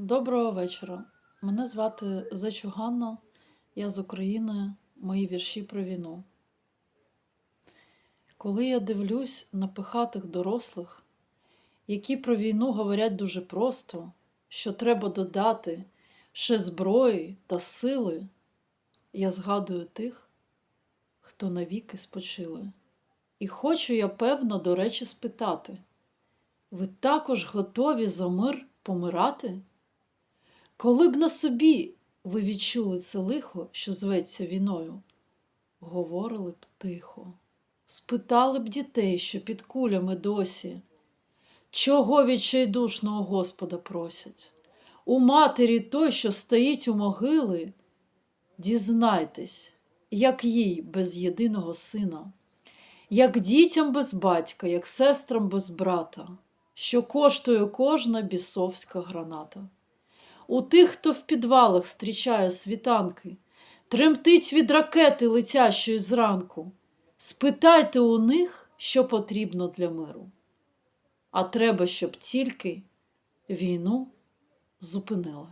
Доброго вечора. Мене звати Зечу Ганна, я з України, мої вірші про війну. Коли я дивлюсь на пихатих дорослих, які про війну говорять дуже просто, що треба додати ще зброї та сили, я згадую тих, хто навіки спочили. І хочу я, певно, до речі, спитати: ви також готові за мир помирати? Коли б на собі ви відчули це лихо, що зветься війною, говорили б тихо, спитали б дітей, що під кулями досі, чого відчайдушного Господа просять? У матері той, що стоїть у могили, дізнайтесь, як їй без єдиного сина, як дітям без батька, як сестрам без брата, що коштує кожна бісовська граната. У тих, хто в підвалах зустрічає світанки, тремтить від ракети летящої зранку. Спитайте у них, що потрібно для миру. А треба, щоб тільки війну зупинили.